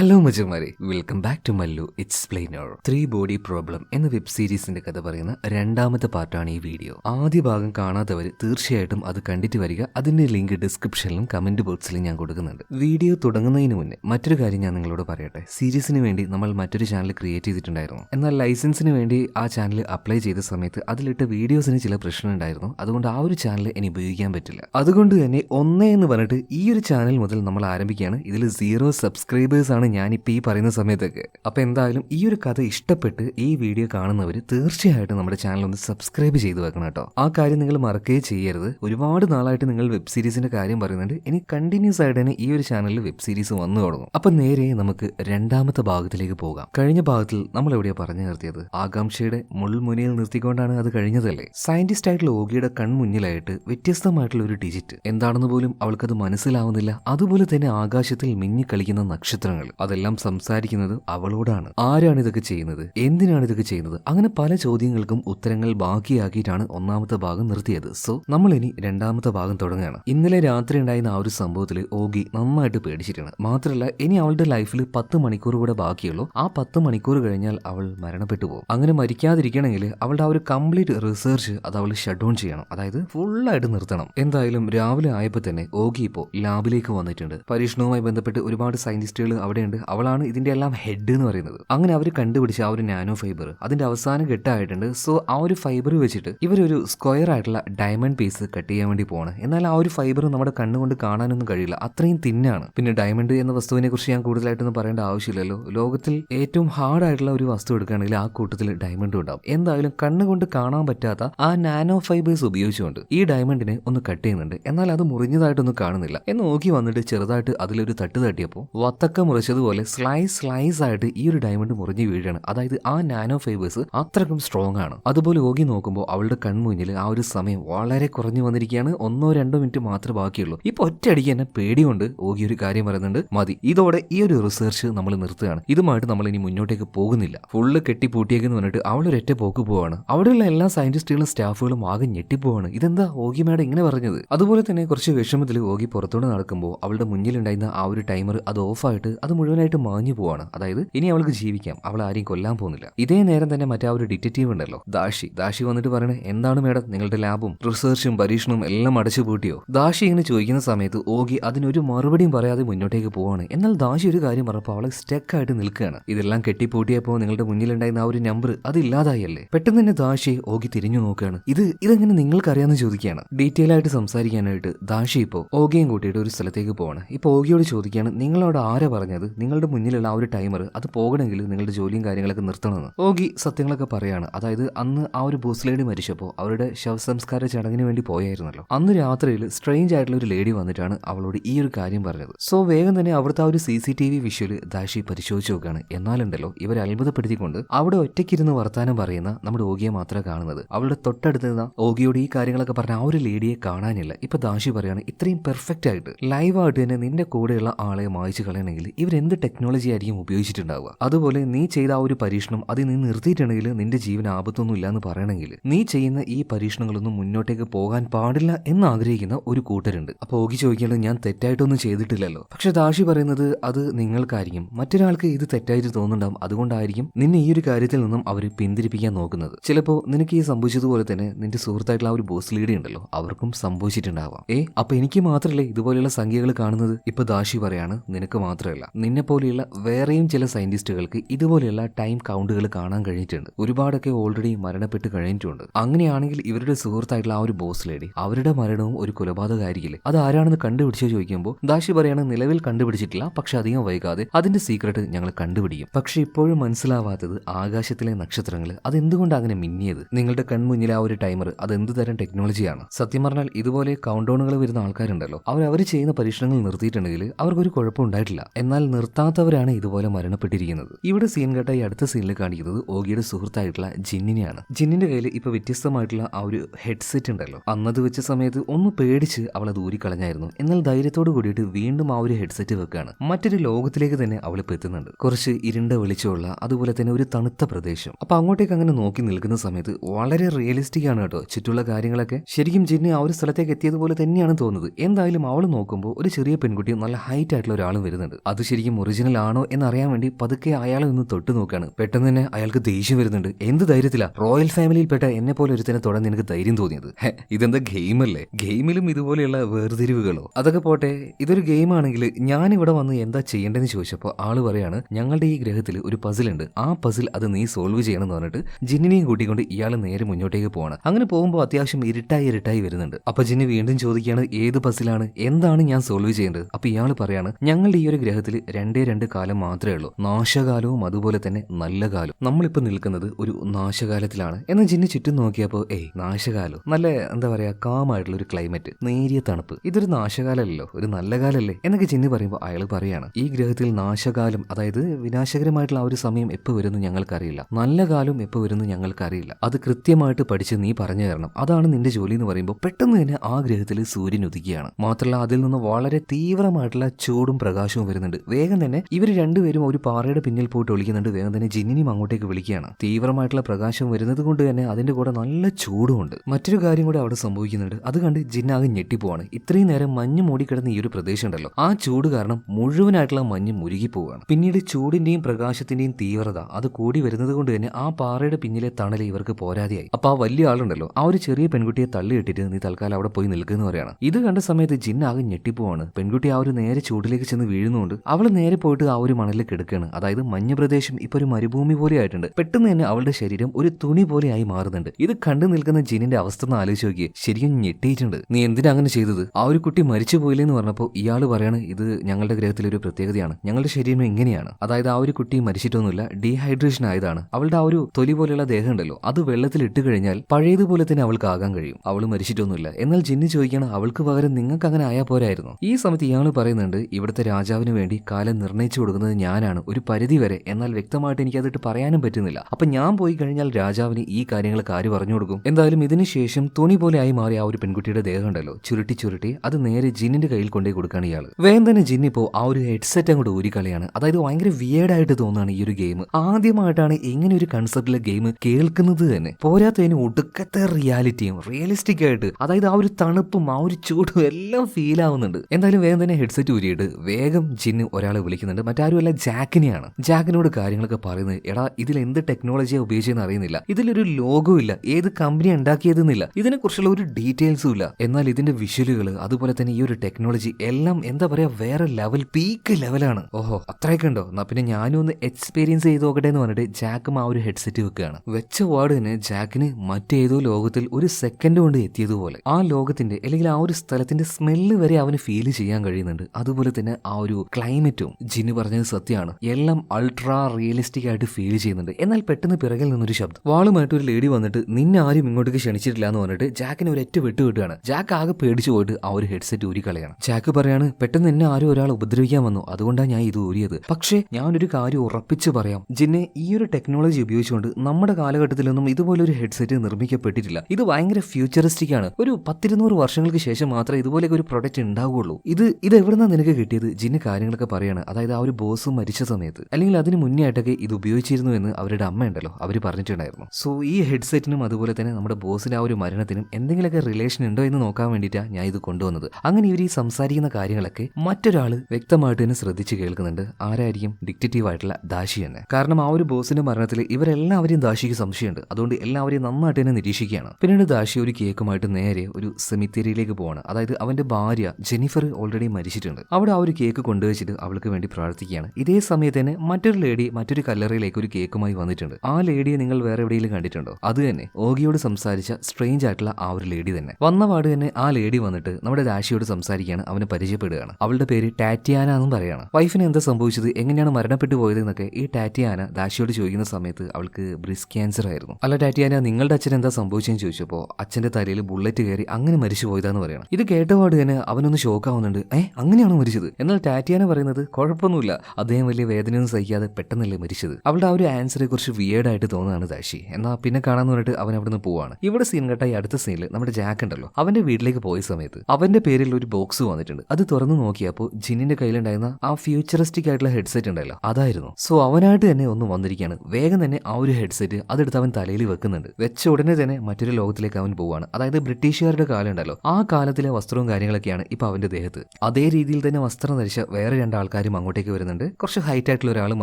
Hello മജുമാരെ. Welcome back to Mallu explainer three body problem എന്ന web സീരീസിന്റെ കഥ പറയുന്ന രണ്ടാമത്തെ പാർട്ടാണ് ഈ വീഡിയോ ആദ്യ ഭാഗം കാണാത്തവർ തീർച്ചയായിട്ടും അത് കണ്ടിട്ട് വരിക. അതിന്റെ ലിങ്ക് ഡിസ്ക്രിപ്ഷനിലും കമന്റ് ബോക്സിലും ഞാൻ കൊടുക്കുന്നുണ്ട്. വീഡിയോ തുടങ്ങുന്നതിന് മുന്നേ മറ്റൊരു കാര്യം ഞാൻ നിങ്ങളോട് പറയട്ടെ. സീരീസിന് വേണ്ടി നമ്മൾ മറ്റൊരു ചാനൽ ക്രിയേറ്റ് ചെയ്തിട്ടുണ്ടായിരുന്നു. എന്നാൽ ലൈസൻസിന് വേണ്ടി ആ ചാനൽ അപ്ലൈ ചെയ്ത സമയത്ത് അതിലിട്ട വീഡിയോസിന് ചില പ്രശ്നം ഉണ്ടായിരുന്നു. അതുകൊണ്ട് ആ ഒരു ചാനൽ ഇനി ഉപയോഗിക്കാൻ പറ്റില്ല. അതുകൊണ്ട് തന്നെ ഒന്നേ എന്ന് പറഞ്ഞിട്ട് ഈ ഒരു ചാനൽ മുതൽ നമ്മൾ ആരംഭിക്കുകയാണ്. ഇതിൽ സീറോ സബ്സ്ക്രൈബേഴ്സ് ആണ് ഞാനിപ്പോൾ ഈ പറയുന്ന സമയത്തൊക്കെ. അപ്പോൾ എന്തായാലും ഈ ഒരു കഥ ഇഷ്ടപ്പെട്ട് ഈ വീഡിയോ കാണുന്നവർ തീർച്ചയായിട്ടും നമ്മുടെ ചാനൽ ഒന്ന് സബ്സ്ക്രൈബ് ചെയ്ത് വെക്കണം കേട്ടോ. ആ കാര്യം നിങ്ങൾ മറക്കുകയും ചെയ്യരുത്. ഒരുപാട് നാളായിട്ട് നിങ്ങൾ വെബ് സീരീസിന്റെ കാര്യം പറയുന്നുണ്ട്. ഇനി കണ്ടിന്യൂസ് ആയിട്ട് തന്നെ ഈ ഒരു ചാനലിൽ വെബ് സീരീസ് വന്നു തുടങ്ങും. അപ്പം നേരെ നമുക്ക് രണ്ടാമത്തെ ഭാഗത്തിലേക്ക് പോകാം. കഴിഞ്ഞ ഭാഗത്തിൽ നമ്മൾ എവിടെയാണ് പറഞ്ഞു നിർത്തിയത്? ആകാംക്ഷയുടെ മുൾമുനയിൽ നിർത്തിക്കൊണ്ടാണ് അത് കഴിഞ്ഞതല്ലേ? സയന്റിസ്റ്റ് ആയിട്ടുള്ള ഓഗിയുടെ കൺമുന്നിലായിട്ട് വ്യത്യസ്തമായിട്ടുള്ള ഒരു ഡിജിറ്റ് എന്താണെന്ന് പോലും അവൾക്കത് മനസ്സിലാവുന്നില്ല. അതുപോലെ തന്നെ ആകാശത്തിൽ മിന്നിക്കളിക്കുന്ന നക്ഷത്രങ്ങൾ. അതെല്ലാം സംസാരിക്കുന്നത് അവളോടാണ്. ആരാണ് ഇതൊക്കെ ചെയ്യുന്നത്? എന്തിനാണ് ഇതൊക്കെ ചെയ്യുന്നത്? അങ്ങനെ പല ചോദ്യങ്ങൾക്കും ഉത്തരങ്ങൾ ബാക്കിയാക്കിയിട്ടാണ് ഒന്നാമത്തെ ഭാഗം നിർത്തിയത്. സോ നമ്മൾ ഇനി രണ്ടാമത്തെ ഭാഗം തുടങ്ങുകയാണ്. ഇന്നലെ രാത്രി ഉണ്ടായിരുന്ന ആ ഒരു സംഭവത്തിൽ ഓഗി നന്നായിട്ട് പേടിച്ചിട്ടാണ്. മാത്രമല്ല ഇനി അവളുടെ ലൈഫിൽ പത്ത് മണിക്കൂർ കൂടെ ബാക്കിയുള്ളൂ. ആ പത്ത് മണിക്കൂർ കഴിഞ്ഞാൽ അവൾ മരണപ്പെട്ടു പോകും. അങ്ങനെ മരിക്കാതിരിക്കണമെങ്കിൽ അവളുടെ ആ ഒരു കംപ്ലീറ്റ് റിസർച്ച് അത് അവൾ ഷട്ട് ഡൗൺ ചെയ്യണം. അതായത് ഫുള്ളായിട്ട് നിർത്തണം. എന്തായാലും രാവിലെ ആയപ്പോൾ തന്നെ ഓഗി ഇപ്പോൾ ലാബിലേക്ക് വന്നിട്ടുണ്ട്. പരീക്ഷണവുമായി ബന്ധപ്പെട്ട് ഒരുപാട് സയന്റിസ്റ്റുകൾ അവിടെയുണ്ട് അവളാണ് ഇതിന്റെ എല്ലാം ഹെഡ് എന്ന് പറയുന്നത്. അങ്ങനെ അവർ കണ്ടുപിടിച്ച ആ ഒരു നാനോ ഫൈബർ അതിന്റെ അവസാന ഘട്ടമായിട്ടുണ്ട്. സോ ആ ഒരു ഫൈബർ വെച്ചിട്ട് ഇവരൊരു സ്ക്വയർ ആയിട്ടുള്ള ഡയമണ്ട് പീസ് കട്ട് ചെയ്യാൻ വേണ്ടി പോകണം എന്നാൽ ആ ഒരു ഫൈബർ നമ്മുടെ കണ്ണുകൊണ്ട് കാണാനൊന്നും കഴിയില്ല. അത്രയും തിന്നാണ്. പിന്നെ ഡയമണ്ട് എന്ന വസ്തുവിനെ കുറിച്ച് ഞാൻ കൂടുതലായിട്ടൊന്നും പറയേണ്ട ആവശ്യമില്ലല്ലോ. ലോകത്തിൽ ഏറ്റവും ഹാർഡ് ആയിട്ടുള്ള ഒരു വസ്തു എടുക്കുകയാണെങ്കിൽ ആ കൂട്ടത്തിൽ ഡയമണ്ട് ഉണ്ടാവും. എന്തായാലും കണ്ണുകൊണ്ട് കാണാൻ പറ്റാത്ത ആ നാനോ ഫൈബേഴ്സ് ഉപയോഗിച്ചുകൊണ്ട് ഈ ഡയമണ്ടിനെ ഒന്ന് കട്ട് ചെയ്യുന്നുണ്ട്. എന്നാൽ അത് മുറിഞ്ഞതായിട്ടൊന്നും കാണുന്നില്ല. എന്ന് നോക്കി വന്നിട്ട് ചെറുതായിട്ട് അതിലൊരു തട്ട് തട്ടിയപ്പോൾ വത്തക്ക മുറിച്ചതുപോലെ സ്ലൈസ് സ്ലൈസ് ആയിട്ട് ഈ ഒരു ഡയമണ്ട് മുറിഞ്ഞു വീഴാണ് അതായത് ആ നാനോ ഫൈബേഴ്സ് അത്രക്കും സ്ട്രോങ് ആണ്. അതുപോലെ ഓഗി നോക്കുമ്പോൾ അവളുടെ കൺമുന്നിൽ ആ ഒരു സമയം വളരെ കുറഞ്ഞു വന്നിരിക്കുകയാണ്. ഒന്നോ രണ്ടോ മിനിറ്റ് മാത്രമേ ബാക്കിയുള്ളൂ. ഇപ്പൊ ഒറ്റയടിക്ക് തന്നെ പേടികൊണ്ട് ഓഗി ഒരു കാര്യം പറയുന്നുണ്ട്. മതി. ഇതോടെ ഈ ഒരു റിസർച്ച് നമ്മൾ നിർത്തുകയാണ്. ഇതുമായിട്ട് നമ്മൾ ഇനി മുന്നോട്ടേക്ക് പോകുന്നില്ല. ഫുള്ള് കെട്ടിപ്പൂട്ടിയേക്കെന്ന് പറഞ്ഞിട്ട് അവൾ ഒരൊറ്റ പോക്ക് പോവാണ്. അവിടെയുള്ള എല്ലാ സയന്റിസ്റ്റുകളും സ്റ്റാഫുകളും ആകെ ഞെട്ടിപ്പോവാണ്. ഇതെന്താ ഓഗി മാഡം ഇങ്ങനെ പറഞ്ഞത്? അതുപോലെ തന്നെ കുറച്ച് വിഷമത്തിൽ ഓഗി പുറത്തോട്ട് നടക്കുമ്പോൾ അവളുടെ മുന്നിലുണ്ടായിരുന്ന ആ ഒരു ടൈമർ അത് ഓഫായിട്ട് അത് മുഴുവനായിട്ട് മാഞ്ഞു പോവാണ്. അതായത് ഇനി അവൾക്ക് ജീവിക്കാം. അവൾ ആരെയും കൊല്ലാൻ പോകുന്നില്ല. ഇതേ നേരം തന്നെ മറ്റേ ഒരു ഡിറ്റക്റ്റീവ് ഉണ്ടല്ലോ. ദാഷി ദാഷി വന്നിട്ട് പറയണേ എന്താണ് മേഡം നിങ്ങളുടെ ലാബും റിസർച്ചും പരീക്ഷണവും എല്ലാം അടച്ചു പൂട്ടിയോ? ദാഷി ഇങ്ങനെ ചോദിക്കുന്ന സമയത്ത് ഓഗി അതിനൊരു മറുപടിയും പറയാതെ മുന്നോട്ടേക്ക് പോവാണ്. എന്നാൽ ദാഷി ഒരു കാര്യം പറഞ്ഞപ്പോൾ അവളെ സ്റ്റക്ക് ആയിട്ട് നിൽക്കുകയാണ്. ഇതെല്ലാം കെട്ടിപ്പൂട്ടിയപ്പോൾ നിങ്ങളുടെ മുന്നിലുണ്ടായിരുന്ന ആ ഒരു നമ്പർ അത് ഇല്ലാതായല്ലേ? പെട്ടെന്ന് തന്നെ ദാഷി ഓഗി തിരിഞ്ഞു നോക്കുകയാണ്. ഇത് ഇതെങ്ങനെ നിങ്ങൾക്കറിയാമെന്ന് ചോദിക്കുകയാണ്. ഡീറ്റെയിൽ ആയിട്ട് സംസാരിക്കാനായിട്ട് ദാഷി ഇപ്പോൾ ഓഗിയും കൂട്ടിയിട്ട് ഒരു സ്ഥലത്തേക്ക് പോവാണ്. ഇപ്പോൾ ഓഗിയോട് ചോദിക്കുകയാണ് നിങ്ങളോട് ആരാ പറഞ്ഞത്? നിങ്ങളുടെ മുന്നിലുള്ള ആ ഒരു ടൈമർ അത് പോകണമെങ്കിൽ നിങ്ങളുടെ ജോലിയും കാര്യങ്ങളൊക്കെ നിർത്തണമെന്ന്. ഓഗി സത്യങ്ങളൊക്കെ പറയാണ്. അതായത് അന്ന് ആ ഒരു ബോസ് ലേഡി മരിച്ചപ്പോൾ അവരുടെ ശവസംസ്കാര ചടങ്ങിന് വേണ്ടി പോയായിരുന്നല്ലോ. അന്ന് രാത്രിയിൽ സ്ട്രെയിഞ്ച് ആയിട്ടുള്ള ഒരു ലേഡി വന്നിട്ടാണ് അവളോട് ഈ ഒരു കാര്യം പറഞ്ഞത്. സോ വേഗം തന്നെ അവിടുത്തെ ആ ഒരു C C T V visual ദാഷി പരിശോധിച്ച് നോക്കുകയാണ്. എന്നാലുണ്ടല്ലോ ഇവർ അത്ഭുതപ്പെടുത്തിക്കൊണ്ട് അവിടെ ഒറ്റയ്ക്കിരുന്ന് വർത്താനം പറയുന്ന നമ്മുടെ ഓഗിയെ മാത്രമേ കാണുന്നത്. അവളുടെ തൊട്ടടുത്ത് നിന്ന ഓഗിയോട് ഈ കാര്യങ്ങളൊക്കെ പറഞ്ഞ ആ ഒരു ലേഡിയെ കാണാനില്ല. ഇപ്പൊ ദാഷി പറയാണ് ഇത്രയും പെർഫെക്റ്റ് ആയിട്ട് ലൈവായിട്ട് തന്നെ നിന്റെ കൂടെയുള്ള ആളെ മായിച്ചു കളയണമെങ്കിൽ ഇവരെന്ത് ടെക്നോളജി ആയിരിക്കും ഉപയോഗിച്ചിട്ടുണ്ടാവുക? അതുപോലെ നീ ചെയ്ത ആ ഒരു പരീക്ഷണം അത് നീ നിർത്തിയിട്ടുണ്ടെങ്കിൽ നിന്റെ ജീവൻ ആപത്തൊന്നും ഇല്ല എന്ന് പറയണമെങ്കിൽ നീ ചെയ്യുന്ന ഈ പരീക്ഷണങ്ങളൊന്നും മുന്നോട്ടേക്ക് പോകാൻ പാടില്ല എന്ന് ആഗ്രഹിക്കുന്ന ഒരു കൂട്ടരുണ്ട്. അപ്പൊ ഓകി ചോദിക്കുന്നത് ഞാൻ തെറ്റായിട്ടൊന്നും ചെയ്തിട്ടില്ലല്ലോ. പക്ഷെ ദാഷി പറയുന്നത് അത് നിങ്ങൾക്കായിരിക്കും. മറ്റൊരാൾക്ക് ഇത് തെറ്റായിട്ട് തോന്നുന്നുണ്ടാവും. അതുകൊണ്ടായിരിക്കും നിന്നെ ഈ ഒരു കാര്യത്തിൽ നിന്നും അവർ പിന്തിരിപ്പിക്കാൻ നോക്കുന്നത്. ചിലപ്പോൾ നിനക്ക് ഈ സംഭവിച്ചതുപോലെ തന്നെ നിന്റെ സുഹൃത്തായിട്ടുള്ള ആ ഒരു ബോസ് ലീഡി ഉണ്ടല്ലോ. അവർക്കും സംഭവിച്ചിട്ടുണ്ടാവാം. ഏ അപ്പൊ എനിക്ക് മാത്രമല്ലേ ഇതുപോലെയുള്ള സംഖ്യകൾ കാണുന്നത്? ഇപ്പൊ ദാഷി പറയാണ് നിനക്ക് മാത്രമല്ല. നിന്നെ പോലെയുള്ള വേറെയും ചില സയന്റിസ്റ്റുകൾക്ക് ഇതുപോലെയുള്ള ടൈം കൗണ്ടുകൾ കാണാൻ കഴിഞ്ഞിട്ടുണ്ട്. ഒരുപാടൊക്കെ ഓൾറെഡി മരണപ്പെട്ട് കഴിഞ്ഞിട്ടുണ്ട്. അങ്ങനെയാണെങ്കിൽ ഇവരുടെ സുഹൃത്തായിട്ടുള്ള ആ ഒരു ബോസ് ലേഡി അവരുടെ മരണവും ഒരു കൊലപാതകമായിരിക്കില്ലേ? അത് ആരാണെന്ന് കണ്ടുപിടിച്ചോ ചോദിക്കുമ്പോൾ ദാഷി പറയാണ് നിലവിൽ കണ്ടുപിടിച്ചിട്ടില്ല പക്ഷെ അധികം വൈകാതെ അതിന്റെ സീക്രട്ട് ഞങ്ങൾ കണ്ടുപിടിക്കും. പക്ഷെ ഇപ്പോഴും മനസ്സിലാവാത്തത് ആകാശത്തിലെ നക്ഷത്രങ്ങൾ അതെന്തുകൊണ്ട് അങ്ങനെ മിന്നിയത്? നിങ്ങളുടെ കൺമുന്നിലെ ആ ഒരു ടൈമർ അത് എന്ത് തരം ടെക്നോളജിയാണ് സത്യം പറഞ്ഞാൽ ഇതുപോലെ കൗണ്ട് ഡൗണുകൾ വരുന്ന ആൾക്കാരുണ്ടല്ലോ. അവർ അവർ ചെയ്യുന്ന പരീക്ഷണങ്ങൾ നിർത്തിയിട്ടുണ്ടെങ്കിൽ അവർക്കൊരു കുഴപ്പമുണ്ടായിട്ടില്ല എന്നാൽ നിർത്താത്തവരാണ് ഇതുപോലെ മരണപ്പെട്ടിരിക്കുന്നത്. ഇവിടെ സീൻ കേട്ട ഈ അടുത്ത സീനിൽ കാണിക്കുന്നത് ഓഗിയുടെ സുഹൃത്തായിട്ടുള്ള ജിന്നിനെയാണ്. ജിന്നിന്റെ കയ്യിൽ ഇപ്പൊ വ്യത്യസ്തമായിട്ടുള്ള ആ ഒരു ഹെഡ്സെറ്റ് ഉണ്ടല്ലോ. അന്നത് വെച്ച സമയത്ത് ഒന്ന് പേടിച്ച് അവളെ ദൂരിക്കളഞ്ഞായിരുന്നു എന്നാൽ ധൈര്യത്തോട് കൂടിയിട്ട് വീണ്ടും ആ ഒരു ഹെഡ്സെറ്റ് വെക്കുകയാണ് മറ്റൊരു ലോകത്തിലേക്ക് തന്നെ അവൾ എത്തുന്നുണ്ട്. കുറച്ച് ഇരുണ്ട വെളിച്ചമുള്ള അതുപോലെ തന്നെ ഒരു തണുത്ത പ്രദേശം. അപ്പൊ അങ്ങോട്ടേക്ക് അങ്ങനെ നോക്കി നിൽക്കുന്ന സമയത്ത് വളരെ റിയലിസ്റ്റിക് ആണ് കേട്ടോ ചുറ്റുള്ള കാര്യങ്ങളൊക്കെ. ശരിക്കും ജിന്നെ ആ ഒരു സ്ഥലത്തേക്ക് എത്തിയതുപോലെ തന്നെയാണ് തോന്നുന്നത്. എന്തായാലും അവൾ നോക്കുമ്പോൾ ഒരു ചെറിയ പെൺകുട്ടി നല്ല ഹൈറ്റ് ആയിട്ടുള്ള ഒരാളും വരുന്നുണ്ട്. അത് ശരിക്കും ശരിക്കും ഒറിജിനൽ ആണോ എന്നറിയാൻ വേണ്ടി പതുക്കെ അയാളെ ഒന്ന് തൊട്ടു നോക്കുകയാണ് പെട്ടെന്ന് തന്നെ അയാൾക്ക് ദേഷ്യം വരുന്നുണ്ട്. എന്ത് ധൈര്യത്തിലാ? റോയൽ ഫാമിലിയിൽപ്പെട്ട എന്നെ പോലെ ഒരുത്തനെ തൊടാൻ നിനക്ക് ധൈര്യം തോന്നിയത്? ഇതെന്താ ഗെയിമല്ലേ ഗെയിമിലും ഇതുപോലെയുള്ള വേർതിരിവുകളോ? അതൊക്കെ പോട്ടെ ഇതൊരു ഗെയിമാണെങ്കിൽ ഞാൻ ഇവിടെ വന്ന് എന്താ ചെയ്യേണ്ടെന്ന് ചോദിച്ചപ്പോൾ ആൾ പറയാണ് ഞങ്ങളുടെ ഈ ഗ്രഹത്തിൽ ഒരു പസിൽ ഉണ്ട്. ആ പസിൽ അത് നീ സോൾവ് ചെയ്യണം എന്ന് പറഞ്ഞിട്ട് ജിന്നിനെയും കൂട്ടിക്കൊണ്ട് ഇയാൾ നേരെ മുന്നോട്ടേക്ക് പോവാണ്. അങ്ങനെ പോകുമ്പോൾ അത്യാവശ്യം ഇരുട്ടായി ഇരുട്ടായി വരുന്നുണ്ട്. അപ്പൊ ജിന്നി വീണ്ടും ചോദിക്കുകയാണ് ഏത് പസിലാണ് എന്താണ് ഞാൻ സോൾവ് ചെയ്യേണ്ടത്? അപ്പൊ ഇയാൾ പറയാണ് ഞങ്ങളുടെ ഈ ഒരു ഗ്രഹത്തിൽ രണ്ടേ രണ്ട് കാലം മാത്രമേ ഉള്ളൂ. നാശകാലവും അതുപോലെ തന്നെ നല്ല കാലവും നമ്മളിപ്പോ നിൽക്കുന്നത് ഒരു നാശകാലത്തിലാണ്. എന്ന് ജിന്നി ചുറ്റും നോക്കിയപ്പോൾ ഏയ് നാശകാലം. നല്ല എന്താ പറയാ കാമായിട്ടുള്ള ഒരു ക്ലൈമറ്റ്. നേരിയ തണുപ്പ്. ഇതൊരു നാശകാലമല്ലോ ഒരു നല്ല കാലല്ലേ എന്നൊക്കെ ജിന്നി പറയുമ്പോൾ അയാൾ പറയാണ് ഈ ഗ്രഹത്തിൽ നാശകാലം അതായത് വിനാശകരമായിട്ടുള്ള ആ ഒരു സമയം എപ്പോൾ വരുന്നു ഞങ്ങൾക്കറിയില്ല. നല്ല കാലം എപ്പോൾ വരുന്നു ഞങ്ങൾക്കറിയില്ല. അത് കൃത്യമായിട്ട് പഠിച്ച് നീ പറഞ്ഞു തരണം. അതാണ് നിന്റെ ജോലി എന്ന് പറയുമ്പോൾ പെട്ടെന്ന് തന്നെ ആ ഗ്രഹത്തിൽ സൂര്യൻ ഉദിക്കുകയാണ്. മാത്രമല്ല അതിൽ നിന്ന് വളരെ തീവ്രമായിട്ടുള്ള ചൂടും പ്രകാശവും വരുന്നുണ്ട്. വേഗം തന്നെ ഇവർ രണ്ടുപേരും ഒരു പാറയുടെ പിന്നിൽ പോയിട്ട് ഒളിക്കുന്നുണ്ട്. വേഗം തന്നെ ജിന്നിനിയും അങ്ങോട്ടേക്ക് വിളിക്കുകയാണ്. തീവ്രമായിട്ടുള്ള പ്രകാശം വരുന്നത് കൊണ്ട് തന്നെ അതിന്റെ കൂടെ നല്ല ചൂടുമുണ്ട്. മറ്റൊരു കാര്യം കൂടെ അവിടെ സംഭവിക്കുന്നുണ്ട്. അത് കണ്ട് ജിന്നാകെ ഞെട്ടിപ്പോവാണ്. ഇത്രയും നേരം മഞ്ഞ് മൂടിക്കിടന്ന ഈ ഒരു പ്രദേശം ഉണ്ടല്ലോ ആ ചൂട് കാരണം മുഴുവനായിട്ടുള്ള മഞ്ഞ് മുരുകി പോവുകയാണ് പിന്നീട് ചൂടിന്റെയും പ്രകാശത്തിന്റെയും തീവ്രത അത് കൂടി വരുന്നത് കൊണ്ട് തന്നെ ആ പാറയുടെ പിന്നിലെ തണൽ ഇവർക്ക് പോരാതെയായി. അപ്പൊ ആ വലിയ ആളുണ്ടല്ലോ. ആ ഒരു ചെറിയ പെൺകുട്ടിയെ തള്ളിയിട്ടിട്ട് നീ തൽക്കാലം അവിടെ പോയി നിൽക്കുന്നു പറയാണ് ഇത് കണ്ട സമയത്ത് ജിന്നാകെ ഞെട്ടിപ്പോവാണ്. പെൺകുട്ടി ആ ഒരു നേരെ ചൂടിലേക്ക് ചെന്ന് വീഴുന്നുകൊണ്ട് അവൾ നേരെ പോയിട്ട് ആ ഒരു മണലിൽ കിടക്കുകയാണ് അതായത് മഞ്ഞ പ്രദേശം ഇപ്പൊ ഒരു മരുഭൂമി പോലെ ആയിട്ടുണ്ട്. പെട്ടെന്ന് തന്നെ അവളുടെ ശരീരം ഒരു തുണി പോലെയായി ആയി മാറുന്നുണ്ട്. ഇത് കണ്ടു നിൽക്കുന്ന ജിനിന്റെ അവസ്ഥ ഒന്ന് ആലോചിച്ച് നോക്കി ശരിക്കും ഞെട്ടിയിട്ടുണ്ട്. നീ എന്തിനാ അങ്ങനെ ചെയ്തത്? ആ ഒരു കുട്ടി മരിച്ചു പോയില്ലേ എന്ന് പറഞ്ഞപ്പോൾ ഇയാൾ പറയാണ് ഇത് ഞങ്ങളുടെ ഗ്രഹത്തിലെ ഒരു പ്രത്യേകതയാണ്. ഞങ്ങളുടെ ശരീരം ഇങ്ങനെയാണ്. അതായത് ആ ഒരു കുട്ടി മരിച്ചിട്ടൊന്നുമില്ല ഡീഹൈഡ്രേഷൻ ആയതാണ്. അവളുടെ ആ ഒരു തൊലി പോലെയുള്ള ദേഹം ഉണ്ടല്ലോ അത് വെള്ളത്തിൽ ഇട്ട് കഴിഞ്ഞാൽ പഴയതുപോലെ തന്നെ അവൾക്ക് ആകാൻ കഴിയും. അവൾ മരിച്ചിട്ടൊന്നുമില്ല. എന്നാൽ ജിന്നി ചോദിക്കണം അവൾക്ക് പകരം നിങ്ങൾക്ക് അങ്ങനെ ആയാൽ പോരായിരുന്നു? ഈ സമയത്ത് ഇയാൾ പറയുന്നുണ്ട് ഇവിടുത്തെ രാജാവിന് വേണ്ടി കാലം നിർണയിച്ചു കൊടുക്കുന്നത് ഞാനാണ്. ഒരു പരിധി വരെ. എന്നാൽ വ്യക്തമായിട്ട് എനിക്ക് അതിട്ട് പറയാനും പറ്റുന്നില്ല. അപ്പൊ ഞാൻ പോയി കഴിഞ്ഞാൽ രാജാവിന് ഈ കാര്യങ്ങൾ കാര്യ പറഞ്ഞു കൊടുക്കും? എന്തായാലും ഇതിനുശേഷം തുണി പോലെ ആയി മാറിയ ആ ഒരു പെൺകുട്ടിയുടെ ദേഹം ഉണ്ടല്ലോ. ചുരുട്ടി ചുരുട്ടി. അത് നേരെ ജിന്നിന്റെ കയ്യിൽ കൊണ്ടേ കൊടുക്കുകയാണ് ഇയാൾ വേഗം തന്നെ ജിന്നിപ്പോ ആ ഒരു ഹെഡ്സെറ്റ് അങ്ങോട്ട് ഊരിക്കളിയാണ്. അതായത് ഭയങ്കര വിയേഡായിട്ട് തോന്നുകയാണ് ഈ ഒരു ഗെയിം ആദ്യമായിട്ടാണ് ഇങ്ങനെ ഒരു കൺസെപ്റ്റിലെ ഗെയിം കേൾക്കുന്നത് തന്നെ. പോരാത്തതിന് ഒടുക്കത്തെ റിയാലിറ്റിയും റിയലിസ്റ്റിക് ആയിട്ട്. അതായത് ആ ഒരു തണുപ്പും ആ ഒരു ചൂടും എല്ലാം ഫീൽ ആവുന്നുണ്ട്. എന്തായാലും വേഗം തന്നെ ഹെഡ്സെറ്റ് ഊരിയിട്ട് വേഗം ജിന്ന് ഒരാളെ വിളിക്കുന്നുണ്ട്. മറ്റാരുമല്ല ജാക്കിനെയാണ്. ജാക്കിനോട് കാര്യങ്ങളൊക്കെ പറയുന്നത് എടാ ഇതിൽ എന്ത് ടെക്നോളജിയാണ് ഉപയോഗിച്ചതെന്ന് അറിയുന്നില്ല. ഇതിലൊരു ലോഗോ ഇല്ല. ഏത് കമ്പനി ഉണ്ടാക്കിയതെന്നില്ല. ഇതിനെക്കുറിച്ചുള്ള ഒരു ഡീറ്റെയിൽസും ഇല്ല. എന്നാൽ ഇതിന്റെ വിഷ്വലുകൾ അതുപോലെ തന്നെ ഈ ഒരു ടെക്നോളജി എല്ലാം എന്താ പറയാ വേറെ ലെവൽ പീക്ക് ലെവലാണ് ഓഹോ അത്രയൊക്കെ ഉണ്ടോ? എന്നാ പിന്നെ ഞാനും ഒന്ന് എക്സ്പീരിയൻസ് ചെയ്ത് നോക്കട്ടെ എന്ന് പറഞ്ഞിട്ട് ജാക്കും ആ ഒരു ഹെഡ്സെറ്റ് വെക്കുകയാണ്. വെച്ച വാർഡ് തന്നെ ജാക്കിന് മറ്റേതോ ലോകത്തിൽ ഒരു സെക്കൻഡ് കൊണ്ട് എത്തിയതുപോലെ. ആ ലോകത്തിന്റെ അല്ലെങ്കിൽ ആ ഒരു സ്ഥലത്തിന്റെ സ്മെല്ല് വരെ അവന് ഫീൽ ചെയ്യാൻ കഴിയുന്നുണ്ട്. അതുപോലെ തന്നെ ആ ഒരു ക്ലൈമറ്റും ജിന്ന് പറഞ്ഞത് സത്യമാണ്. എല്ലാം അൾട്രാ റിയലിസ്റ്റിക് ആയിട്ട് ഫീൽ ചെയ്യുന്നുണ്ട്. എന്നാൽ പെട്ടെന്ന് പിറകിൽ നിന്നൊരു ശബ്ദം. വാളുമായിട്ട് ഒരു ലേഡി വന്നിട്ട് നിന്നെ ആരും ഇങ്ങോട്ടേക്ക് ക്ഷണിച്ചിട്ടില്ല എന്ന് പറഞ്ഞിട്ട് ജാക്കിനെ ഒരു ഒറ്റ വിട്ടു വിട്ടുകയാണ് ജാക്ക് ആകെ പേടിച്ചു പോയിട്ട് ആ ഒരു ഹെഡ്സെറ്റ് ഊരി കളയാണ്. ജാക്ക് പറയാണ് പെട്ടെന്ന് എന്നെ ആരും ഒരാൾ ഉപദ്രവിക്കാൻ വന്നു. അതുകൊണ്ടാണ് ഞാൻ ഇത് ഊരിയത്. പക്ഷേ ഞാനൊരു കാര്യം ഉറപ്പിച്ച് പറയാം. ജിന്നെ ഈ ഒരു ടെക്നോളജി ഉപയോഗിച്ചുകൊണ്ട് നമ്മുടെ കാലഘട്ടത്തിലൊന്നും ഇതുപോലെ ഒരു ഹെഡ്സെറ്റ് നിർമ്മിക്കപ്പെട്ടിട്ടില്ല. ഇത് ഭയങ്കര ഫ്യൂച്ചറിസ്റ്റിക് ആണ്. ഒരു പത്തിരുന്നൂറ് വർഷങ്ങൾക്ക് ശേഷം മാത്രമേ ഇതുപോലെ ഒരു പ്രൊഡക്റ്റ് ഉണ്ടാവുകയുള്ളൂ. ഇത് ഇത് എവിടുന്നാ നിനക്ക് കിട്ടിയത്? ജിന്ന് കാര്യങ്ങളൊക്കെ പറയാണ് അതായത് ആ ഒരു ബോസ് മരിച്ച സമയത്ത്. അല്ലെങ്കിൽ അതിന് മുന്നേ ആയിട്ടൊക്കെ ഇത് ഉപയോഗിച്ചിരുന്നു എന്ന് അവരുടെ അമ്മ ഉണ്ടല്ലോ. അവർ പറഞ്ഞിട്ടുണ്ടായിരുന്നു. സോ ഈ ഹെഡ്സെറ്റിനും അതുപോലെ തന്നെ നമ്മുടെ ബോസിന്റെ ആ ഒരു മരണത്തിനും എന്തെങ്കിലുമൊക്കെ റിലേഷൻ ഉണ്ടോ എന്ന് നോക്കാൻ വേണ്ടിയിട്ടാണ് ഞാൻ ഇത് കൊണ്ടുവന്നത്. അങ്ങനെ ഇവർ ഈ സംസാരിക്കുന്ന കാര്യങ്ങളൊക്കെ മറ്റൊരാൾ വ്യക്തമായിട്ട് തന്നെ ശ്രദ്ധിച്ച് കേൾക്കുന്നുണ്ട്. ആരായിരിക്കും ഡിക്റ്റേറ്റീവ് ആയിട്ടുള്ള ദാശി തന്നെ. കാരണം ആ ഒരു ബോസിന്റെ മരണത്തിൽ ഇവരെല്ലാവരെയും ദാശിക്ക് സംശയമുണ്ട്. അതുകൊണ്ട് എല്ലാവരെയും നന്നായിട്ട് തന്നെ നിരീക്ഷിക്കുകയാണ്. പിന്നീട് ദാശി ഒരു കേക്കുമായിട്ട് നേരെ ഒരു സെമിത്തേരിയിലേക്ക് പോവാണ്. അതായത് അവന്റെ ഭാര്യ ജെനിഫർ ഓൾറെഡി മരിച്ചിട്ടുണ്ട്. അവിടെ ആ ഒരു കേക്ക് കൊണ്ടുവച്ചിട്ട് അവൾക്ക് വേണ്ടി പ്രാർത്ഥിക്കുകയാണ്. ഇതേ സമയത്ത് തന്നെ മറ്റൊരു ലേഡി മറ്റൊരു കല്ലറയിലേക്ക് ഒരു കേക്കുമായി വന്നിട്ടുണ്ട്. ആ ലേഡിയെ നിങ്ങൾ വേറെ എവിടെയെങ്കിലും കണ്ടിട്ടുണ്ടോ? അത് തന്നെ ഓഗിയോട് സംസാരിച്ച സ്ട്രേഞ്ച് ആയിട്ടുള്ള ആ ഒരു ലേഡി തന്നെ. വന്ന പാട് തന്നെ ആ ലേഡി വന്നിട്ട് നമ്മുടെ രാശിയോട് സംസാരിക്കുകയാണ് അവനെ പരിചയപ്പെടുകയാണ്. അവളുടെ പേര് ടാറ്റിയാന എന്നും പറയാണ് വൈഫിന് എന്താ സംഭവിച്ചത്? എങ്ങനെയാണ് മരണപ്പെട്ടു പോയത് എന്നൊക്കെ ഈ ടാറ്റിയാന ദാശിയോട് ചോദിക്കുന്ന സമയത്ത് അവൾക്ക് ബ്രിസ് ക്യാൻസർ ആയിരുന്നു. അല്ല ടാറ്റിയാന നിങ്ങളുടെ അച്ഛൻ എന്താ സംഭവിച്ചെന്ന് ചോദിച്ചപ്പോൾ അച്ഛന്റെ തലയിൽ ബുള്ളറ്റ് കയറി അങ്ങനെ മരിച്ചു പോയതാന്ന് പറയണം. ഇത് കേട്ടപാട് തന്നെ അവനൊന്ന് ഷോക്ക് ആവുന്നുണ്ട്. ഏ അങ്ങനെയാണ് മരിച്ചത്? എന്നാൽ ടാറ്റിയാന പറയുന്നത് കുഴപ്പമൊന്നുമില്ല. അദ്ദേഹം വലിയ വേദനയൊന്നും സഹിക്കാതെ പെട്ടെന്നല്ലേ മരിച്ചത്. അവളുടെ ആ ഒരു ആൻസറെ കുറിച്ച് വിയേഡായിട്ട് തോന്നുന്നതാണ് ദാശി. എന്നാൽ പിന്നെ കാണാന്ന് പറഞ്ഞിട്ട് അവൻ അവിടുന്ന് പോവാണ്. ഇവിടെ സീൻ കേട്ട ഈ അടുത്ത സീനിൽ നമ്മുടെ ജാക്ക് ഉണ്ടല്ലോ. അവന്റെ വീട്ടിലേക്ക് പോയ സമയത്ത് അവന്റെ പേരിൽ ഒരു ബോക്സ് വന്നിട്ടുണ്ട്. അത് തുറന്നു നോക്കിയപ്പോൾ ജിന്നിന്റെ കയ്യിലുണ്ടായിരുന്ന ആ ഫ്യൂച്ചറിസ്റ്റിക് ആയിട്ടുള്ള ഹെഡ്സെറ്റ് ഉണ്ടല്ലോ. അതായിരുന്നു. സോ അവനായിട്ട് തന്നെ ഒന്ന് വന്നിരിക്കുകയാണ്. വേഗം തന്നെ ആ ഒരു ഹെഡ്സെറ്റ് അതെടുത്ത് അവൻ തലയിൽ വെക്കുന്നുണ്ട്. വെച്ച ഉടനെ തന്നെ മറ്റൊരു ലോകത്തിലേക്ക് അവൻ പോവാണ്. അതായത് ബ്രിട്ടീഷുകാരുടെ കാലം ഉണ്ടല്ലോ. ആ കാലത്തിലെ വസ്ത്രവും കാര്യങ്ങളൊക്കെയാണ് ഇപ്പൊ അവന്റെ ദേഹത്ത്. അതേ രീതിയിൽ തന്നെ വസ്ത്രം ധരിച്ച വേറെ രണ്ട് ആൾക്കാരും അങ്ങോട്ടേക്ക് വരുന്നുണ്ട്. കുറച്ച് ഹൈറ്റ് ആയിട്ടുള്ള ഒരാളും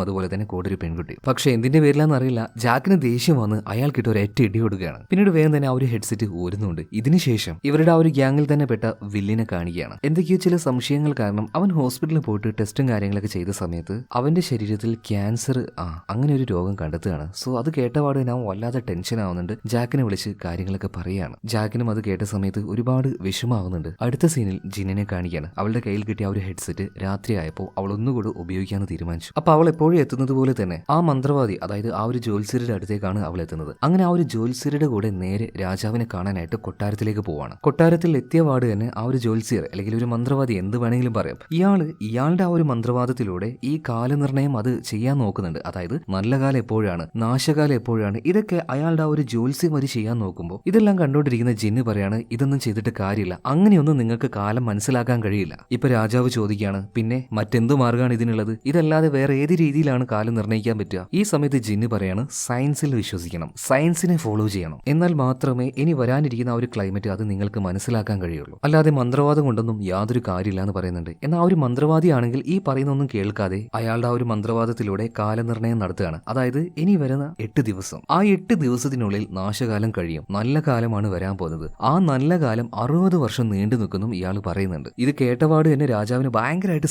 അതുപോലെ തന്നെ കൂടെ ഒരു പെൺകുട്ടി. പക്ഷെ എന്തിന്റെ പേരിലാന്ന് അറിയില്ല. ജാക്കിന് ദേഷ്യം വന്ന് അയാൾക്കിട്ട് ഒരു എട്ട് ഇടി കൊടുക്കുകയാണ്. പിന്നീട് വേഗം തന്നെ ആ ഒരു ഹെഡ്സെറ്റ് ഓരുന്നുണ്ട് ഇതിനുശേഷം ഇവരുടെ ആ ഒരു ഗ്യാങ്ങിൽ തന്നെ പെട്ട വില്ലിനെ കാണുകയാണ് എന്തൊക്കെയോ ചില സംശയങ്ങൾ കാരണം അവൻ ഹോസ്പിറ്റലിൽ പോയിട്ട് ടെസ്റ്റും കാര്യങ്ങളൊക്കെ ചെയ്ത സമയത്ത് അവന്റെ ശരീരത്തിൽ ക്യാൻസർ ആ അങ്ങനെ ഒരു രോഗം കണ്ടെത്തുകയാണ്. സോ അത് കേട്ടപാട് ഞാൻ വല്ലാതെ ടെൻഷൻ ആവുന്നുണ്ട്. ജാക്കിനെ വിളിച്ച് കാര്യങ്ങളൊക്കെ പറയുകയാണ്. ജാക്കിനും അത് കേട്ട സമയത്ത് ഒരുപാട് വിഷമാവുന്നുണ്ട് അടുത്ത സീനിൽ ജിന്നിനെ കാണിക്കുകയാണ്. അവളുടെ കയ്യിൽ കിട്ടിയ ആ ഒരു ഹെഡ്സെറ്റ് രാത്രിയായപ്പോൾ അവൾ ഒന്നുകൂടി ഉപയോഗിക്കാൻ തീരുമാനിച്ചു. അപ്പൊ അവൾ എപ്പോഴും എത്തുന്നത് പോലെ തന്നെ ആ മന്ത്രവാദി അതായത് ആ ഒരു ജ്യോത്സ്യരുടെ അടുത്തേക്കാണ് അവൾ എത്തുന്നത്. അങ്ങനെ ആ ഒരു ജ്യോത്സ്യരുടെ കൂടെ നേരെ രാജാവിനെ കാണാനായിട്ട് കൊട്ടാരത്തിലേക്ക് പോവാണ്. കൊട്ടാരത്തിൽ എത്തിയ പാട് തന്നെ ആ ഒരു ജ്യോത്സ്യർ അല്ലെങ്കിൽ ഒരു മന്ത്രവാദി എന്ത് വേണമെങ്കിലും പറയാം. ഇയാൾ ഇയാളുടെ ആ ഒരു മന്ത്രവാദത്തിലൂടെ ഈ കാലനിർണയം അത് ചെയ്യാൻ നോക്കുന്നുണ്ട്. അതായത് നല്ല കാലം എപ്പോഴാണ് നാശകാലം എപ്പോഴാണ് ഇതൊക്കെ അയാളുടെ ആ ഒരു ജ്യോത്സ്യം വരെ ചെയ്യാൻ നോക്കുമ്പോൾ ഇതെല്ലാം കണ്ടുകൊണ്ടിരിക്കുന്ന ജിന്ന് പറയാണ് ഇതൊന്നും ചെയ്തിട്ട് കാര്യമില്ല. അങ്ങനെയൊന്നും നിങ്ങൾക്ക് കാലം മനസ്സിലാക്കാൻ കഴിയില്ല. ഇപ്പൊ രാജാവ് ചോദിക്കുകയാണ് പിന്നെ മറ്റെന്ത് മാർഗമാണ് ഇതിനുള്ളത്? ഇതല്ലാതെ വേറെ ഏത് രീതിയിലാണ് കാലം നിർണയിക്കാൻ പറ്റുക? ഈ സമയത്ത് ജിന്ന് പറയാണ് സയൻസിൽ വിശ്വസിക്കണം. സയൻസിനെ ഫോളോ ചെയ്യണം. എന്നാൽ മാത്രമേ ഇനി വരാനിരിക്കുന്ന ഒരു ക്ലൈമറ്റ് അത് നിങ്ങൾക്ക് മനസ്സിലാക്കാൻ കഴിയുള്ളൂ. അല്ലാതെ മന്ത്രവാദം കൊണ്ടൊന്നും യാതൊരു കാര്യമില്ല എന്ന് പറയുന്നുണ്ട്. എന്നാൽ ഒരു മന്ത്രവാദിയാണെങ്കിൽ ഈ പറയുന്നൊന്നും കേൾക്കാതെ അയാളുടെ ആ ഒരു മന്ത്രവാദത്തിലൂടെ കാലനിർണയം നടത്തുകയാണ്. അതായത് ഇനി വരുന്ന എട്ട് ദിവസം. ആ എട്ട് ദിവസത്തിനുള്ളിൽ നാശകാലം കഴിയും. നല്ല കാലമാണ് വരാൻ പോകുന്നത്. ആ നല്ല കാലം അറുപത് വർഷം നീണ്ടു നിൽക്കുന്നു ഇയാൾ പറയുന്നുണ്ട്. ഇത് കേട്ടപാട് തന്നെ രാജാവിന് ഭയങ്കരമായിട്ട്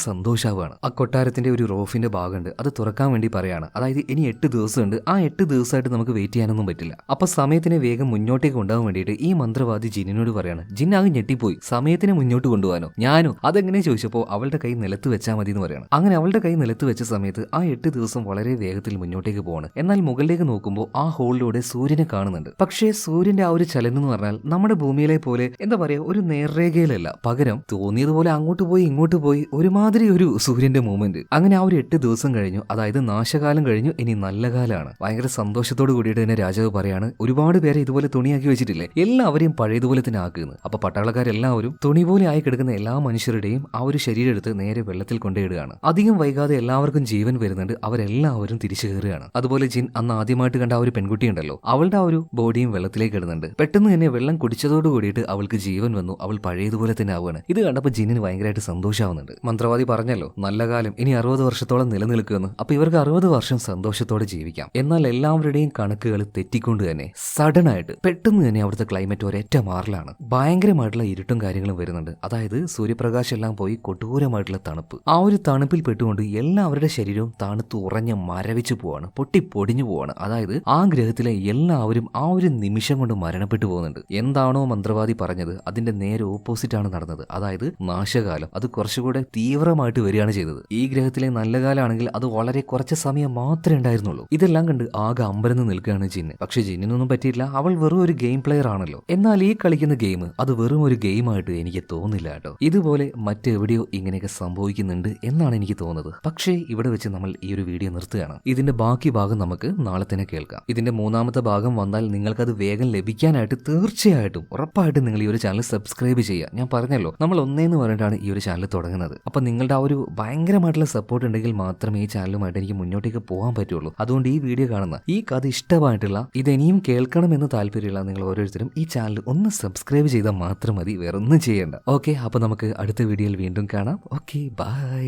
സന്തോഷാവുകയാണ് ആ കൊട്ടാരത്തിന്റെ ഒരു റോഫിന്റെ ഭാഗമുണ്ട്. അത് തുറക്കാൻ വേണ്ടി പറയാണ്. അതായത് ഇനി എട്ട് ദിവസമുണ്ട്. ആ എട്ട് ദിവസമായിട്ട് നമുക്ക് വെയിറ്റ് ചെയ്യാനൊന്നും പറ്റില്ല. അപ്പൊ സമയത്തിനെ വേഗം മുന്നോട്ടേക്ക് കൊണ്ടുപോകാൻ വേണ്ടിയിട്ട് ഈ മന്ത്രവാദി ജിന്നിനോട് പറയാണ്. ജിൻ ആകെ ഞെട്ടിപ്പോയി. സമയത്തിനെ മുന്നോട്ട് കൊണ്ടുപോകാനോ? ഞാനോ? അതെങ്ങനെ ചോദിച്ചപ്പോൾ അവളുടെ കൈ നിലത്ത് വെച്ചാൽ മതി എന്ന് പറയണം. അങ്ങനെ അവളുടെ കൈ നിലത്ത് വെച്ച സമയത്ത് ആ എട്ട് ദിവസം വളരെ വേഗത്തിൽ മുന്നോട്ടേക്ക് പോവാണ്. എന്നാൽ മുകളിലേക്ക് നോക്കുമ്പോൾ ആ ഹോളിലൂടെ സൂര്യനെ കാണുന്നുണ്ട്. പക്ഷേ സൂര്യന്റെ ആ ഒരു ചലനം എന്ന് പറഞ്ഞാൽ നമ്മുടെ ഭൂമിയിലെ പോലെ എന്താ പറയാ ഒരു നേർരേഖയിലല്ല. പകരം തോന്നിയതുപോലെ അങ്ങോട്ട് പോയി ഇങ്ങോട്ട് പോയി ഒരുമാതിരി ഒരു സൂര്യന്റെ മൂവ്മെന്റ് അങ്ങനെ ആ ഒരു എട്ട് ദിവസം കഴിഞ്ഞു. അതായത് നാശകാലം കഴിഞ്ഞു. ഇനി നല്ല കാലമാണ്. ഭയങ്കര സന്തോഷത്തോട് കൂടിയിട്ട് തന്നെ രാജാവ് പറയാണ് ഒരുപാട് പേരെ ഇതുപോലെ തുണിയാക്കി വെച്ചിട്ടില്ലേ? എല്ലാവരെയും പഴയതുപോലെ തന്നെ ആക്കുന്നു. അപ്പൊ പട്ടാളക്കാരെല്ലാവരും തുണി പോലെ ആയി കിടക്കുന്ന എല്ലാ മനുഷ്യരുടെയും ആ ഒരു ശരീരം എടുത്ത് നേരെ വെള്ളത്തിൽ കൊണ്ടുപോയിടുകയാണ്. അധികം വൈകാതെ എല്ലാവർക്കും ജീവൻ വരുന്നുണ്ട്. അവരെല്ലാവരും തിരിച്ചു കയറുകയാണ്. അതുപോലെ ജിൻ അന്ന് ആദ്യമായിട്ട് കണ്ട ആ ഒരു പെൺകുട്ടി ഉണ്ടല്ലോ. അവളുടെ ആ ഒരു ബോഡിയും വെള്ളത്തിലേക്ക് ഇടുന്നുണ്ട് പെട്ടെന്ന് തന്നെ വെള്ളം കുടിച്ചതോട് കൂടിയിട്ട് അവൾക്ക് ജീവൻ വന്നു. അവൾ പഴയതുപോലെ തന്നെ ആവുകയാണ്. ഇത് കണ്ടപ്പോൾ ജിന്നിന് ഭയങ്കരമായിട്ട് സന്തോഷമാവുന്നുണ്ട് മന്ത്രവാദി പറഞ്ഞല്ലോ നല്ല കാലം ഇനി അറുപത് വർഷത്തോളം നിലനിൽക്കുമെന്ന്. അപ്പൊ ഇവർക്ക് അറുപത് വർഷം സന്തോഷത്തോടെ ജീവിക്കാം. എന്നാൽ എല്ലാവരുടെയും കണക്കുകൾ തെറ്റിക്കൊണ്ട് തന്നെ സഡൻ ആയിട്ട് പെട്ടെന്ന് തന്നെ അവിടുത്തെ ക്ലൈമറ്റ് ഒരൊറ്റ മാറലാണ്. ഭയങ്കരമായിട്ടുള്ള ഇരുട്ടും കാര്യങ്ങളും വരുന്നുണ്ട്. അതായത് സൂര്യപ്രകാശം എല്ലാം പോയി കൊടൂരമായിട്ടുള്ള തണുപ്പ്. ആ ഒരു തണുപ്പിൽ പെട്ടുകൊണ്ട് എല്ലാവരുടെ ശരീരവും തണുത്ത് ഉറഞ്ഞ് മരവിച്ചു പോവാണ്. പൊട്ടി പൊടിഞ്ഞു പോവാണ്. അതായത് ആ ഗ്രഹത്തിലെ എല്ലാവരും ആ ഒരു നിമിഷം കൊണ്ട് മരണപ്പെട്ടു പോകുന്നുണ്ട്. എന്താണോ മന്ത്രവാദി പറഞ്ഞത്. അതിന്റെ നേരെ ഓപ്പോസിറ്റ് ആണ് നടന്നത്. അതായത് നാശകാലം. അത് കുറച്ചുകൂടെ തീവ്രമായിട്ട് വരികയാണ് ചെയ്തത്. ഈ ഗ്രഹത്തിലെ നല്ല കാലമാണെങ്കിൽ അത് വളരെ കുറച്ച് സമയം മാത്രമേ ഉണ്ടായിരുന്നുള്ളൂ. ഇതെല്ലാം കണ്ട് ആകെ അമ്പരന്ന് നിൽക്കുകയാണ് ജിന്ന്. പക്ഷെ ജിന്നിനൊന്നും പറ്റിയില്ല അവൾ വെറും ഒരു ഗെയിം പ്ലെയർ ആണല്ലോ. എന്നാൽ ഈ കളിക്കുന്ന ഗെയിം അത് വെറും ഒരു ഗെയിം ആയിട്ട് എനിക്ക് തോന്നില്ല കേട്ടോ. ഇതുപോലെ മറ്റെവിടെയോ ഇങ്ങനെയൊക്കെ സംഭവിക്കുന്നുണ്ട് എന്നാണ് എനിക്ക് തോന്നുന്നത്. പക്ഷേ ഇവിടെ വെച്ച് നമ്മൾ ഈ ഒരു വീഡിയോ നിർത്തുകയാണ്. ഇതിന്റെ ബാക്കി ഭാഗം നമുക്ക് നാളെ തന്നെ കേൾക്കാം. ഇതിന്റെ മൂന്നാമത്തെ ഭാഗം വന്നാൽ നിങ്ങൾക്കത് വേഗം ലഭിക്കാനായിട്ട് തീർച്ചയായിട്ടും ഉറപ്പായിട്ടും നിങ്ങൾ ഈ ഒരു ചാനൽ സബ്സ്ക്രൈബ് ചെയ്യുക. ഞാൻ പറഞ്ഞല്ലോ നമ്മൾ ഒന്നേന്ന് പറഞ്ഞിട്ടാണ് ഈ ഒരു ചാനൽ തുടങ്ങുന്നത്. അപ്പൊ നിങ്ങളുടെ ആ ഒരു ഭയങ്കരമായിട്ടുള്ള സപ്പോർട്ട് ഉണ്ടെങ്കിൽ മാത്രമേ ഈ ചാനലുമായിട്ട് എനിക്ക് മുന്നോട്ടേക്ക് പോകാൻ പറ്റുള്ളൂ. അതുകൊണ്ട് ഈ വീഡിയോ കാണുന്ന ഈ കഥ ഇഷ്ടമായിട്ടുള്ള ഇതെനിയും കേൾക്കണമെന്ന് താല്പര്യമുള്ള നിങ്ങൾ ഓരോരുത്തരും ഈ ചാനൽ ഒന്ന് സബ്സ്ക്രൈബ് ചെയ്താൽ മാത്രം മതി വേറെ ഒന്നും ചെയ്യേണ്ട. ഓക്കെ അപ്പോൾ നമുക്ക് അടുത്ത വീഡിയോയിൽ വീണ്ടും കാണാം. Okay bye